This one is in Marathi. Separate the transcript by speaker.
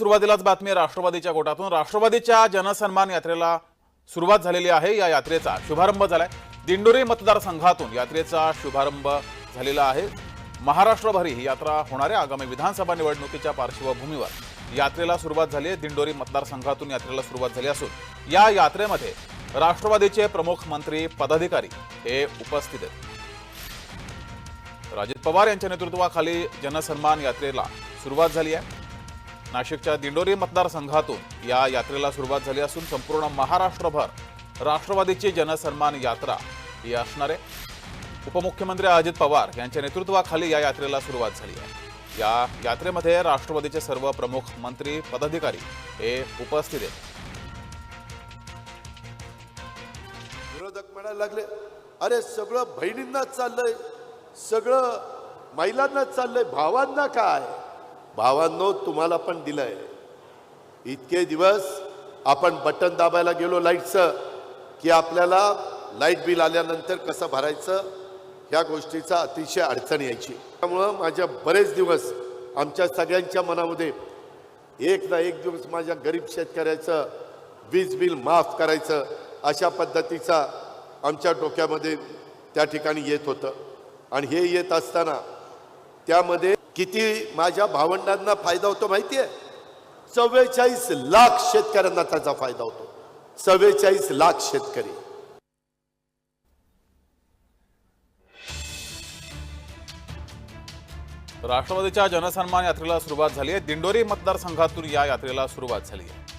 Speaker 1: सुरुवातीलाच बातमी राष्ट्रवादीच्या गोटातून. राष्ट्रवादीच्या जनसन्मान यात्रेला सुरुवात झालेली आहे. या यात्रेचा शुभारंभ झालाय. दिंडोरी मतदारसंघातून यात्रेचा शुभारंभ झालेला आहे. महाराष्ट्रभरी ही यात्रा होणाऱ्या आगामी विधानसभा निवडणुकीच्या पार्श्वभूमीवर यात्रेला सुरुवात झाली आहे. दिंडोरी मतदारसंघातून यात्रेला सुरुवात झाली असून या यात्रेमध्ये राष्ट्रवादीचे प्रमुख मंत्री पदाधिकारी हे उपस्थित आहेत. अजित पवार यांच्या नेतृत्वाखाली जनसन्मान यात्रेला सुरुवात झाली आहे. नाशिकच्या दिंडोरी मतदारसंघातून या यात्रेला सुरुवात झाली असून संपूर्ण महाराष्ट्रभर राष्ट्रवादीची जनसन्मान यात्रा ही असणार आहे. उपमुख्यमंत्री अजित पवार यांच्या नेतृत्वाखाली या यात्रेला सुरुवात झाली आहे. या यात्रेमध्ये राष्ट्रवादीचे सर्व प्रमुख मंत्री पदाधिकारी हे उपस्थित आहेत.
Speaker 2: विरोधक म्हणायला लागले अरे सगळं बहिणींनाच चाललंय सगळं महिलांनाच चाललंय भावांना काय? भावांनो तुम्हाला पण दिलंय. इतके दिवस आपण बटन दाबायला गेलो लाईटचं की आपल्याला लाइट बिल आल्यानंतर कसं भरायचं ह्या गोष्टीचा अतिशय अडचण यायची. त्यामुळं माझ्या बरेच दिवस आमच्या सगळ्यांच्या मनामध्ये एक ना एक दिवस माझ्या गरीब शेतकऱ्याचं वीज बिल माफ करायचं अशा पद्धतीचा आमच्या डोक्यामध्ये त्या ठिकाणी येत होतं. आणि हे येत असताना त्यामध्ये किती माझ्या भावंडांना फायदा होतो माहिती आहे चव्वेचाळीस लाख शेतकऱ्यांना त्याचा फायदा होतो. चव्वेचाळीस लाख शेतकरी.
Speaker 1: राष्ट्रवादीच्या जनसन्मान यात्रेला सुरुवात झाली आहे. दिंडोरी मतदारसंघातून या यात्रेला सुरुवात झाली आहे.